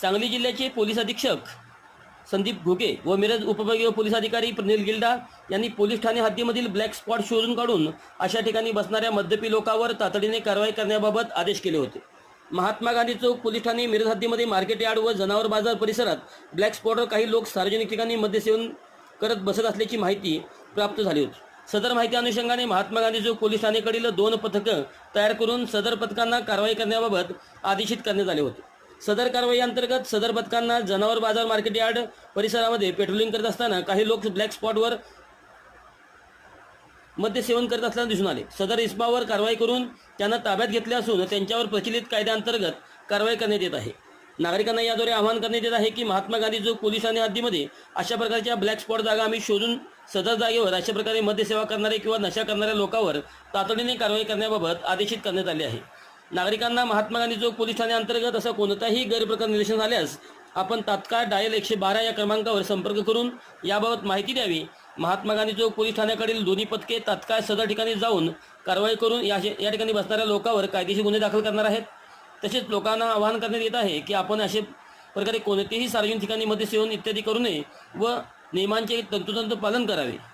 सांगली जिल्ह्याचे पोलीस अधीक्षक संदीप घोगे व मिरज उपविभागीय पोलीस अधिकारी प्रनिल गिल्डा यांनी पोलीस ठाणे हद्दीमधील ब्लॅक स्पॉट शोधून काढून अशा ठिकाणी बसणाऱ्या मद्यपी लोकांवर तातडीने कारवाई करण्याबाबत आदेश केले होते. महात्मा गांधी चौक पोलीस ठाणे मिरज हद्दीमध्ये मार्केट यार्ड व जनावर बाजार परिसरात ब्लॅक स्पॉटवर काही लोक सार्वजनिक ठिकाणी मद्यसेवन करत बसत असल्याची माहिती प्राप्त झाली होती. सदर माहिती अनुषंगाने महात्मा गांधी चौक पोलीस ठाणेकडील दोन पथकं तयार करून सदर पथकांना कारवाई करण्याबाबत आदेशित करण्यात आले होते. सदर कारवाई अंतर्गत सदर पथकांना जनावर बाजार मार्केट यार्ड परिसरामध्ये पेट्रोलिंग करत असताना काही लोक ब्लॅक स्पॉटवर मद्य सेवन करत असताना दिसून आले. सदर इस्मावर कारवाई करून त्यांना ताब्यात घेतले असून त्यांच्यावर प्रचलित कायद्याअंतर्गत कारवाई करण्यात येत आहे. नागरिकांना याद्वारे आवाहन करण्यात येत आहे की महात्मा गांधी चौक पोलिसांनी हद्दीमध्ये अशा प्रकारच्या ब्लॅक स्पॉट जागा आम्ही शोधून सदर जागेवर अशा प्रकारे मद्यसेवा करणारे किंवा नशा करणाऱ्या लोकांवर तातडीने कारवाई करण्याबाबत आदेशित करण्यात आले आहे. नागरिकांना महात्मा गांधी चौक पोलीस ठाणे अंतर्गत असा कोणताही गैरप्रकार निदर्शन झाल्यास आपण तात्काळ डायल एकशे बारा या क्रमांकावर संपर्क करून याबाबत माहिती द्यावी. महात्मा गांधी चौक पोलीस ठाण्याकडील दोन्ही पथके तात्काळ सदर ठिकाणी जाऊन कारवाई करून या या ठिकाणी बसणाऱ्या लोकांवर कायदेशीर गुन्हे दाखल करणार आहेत. तसेच लोकांना आवाहन करण्यात येत आहे की आपण असे प्रकारे कोणतेही सार्वजनिक ठिकाणी मध्ये सेवन इत्यादी करू नये व नियमांचे तंतोतंत पालन करावे.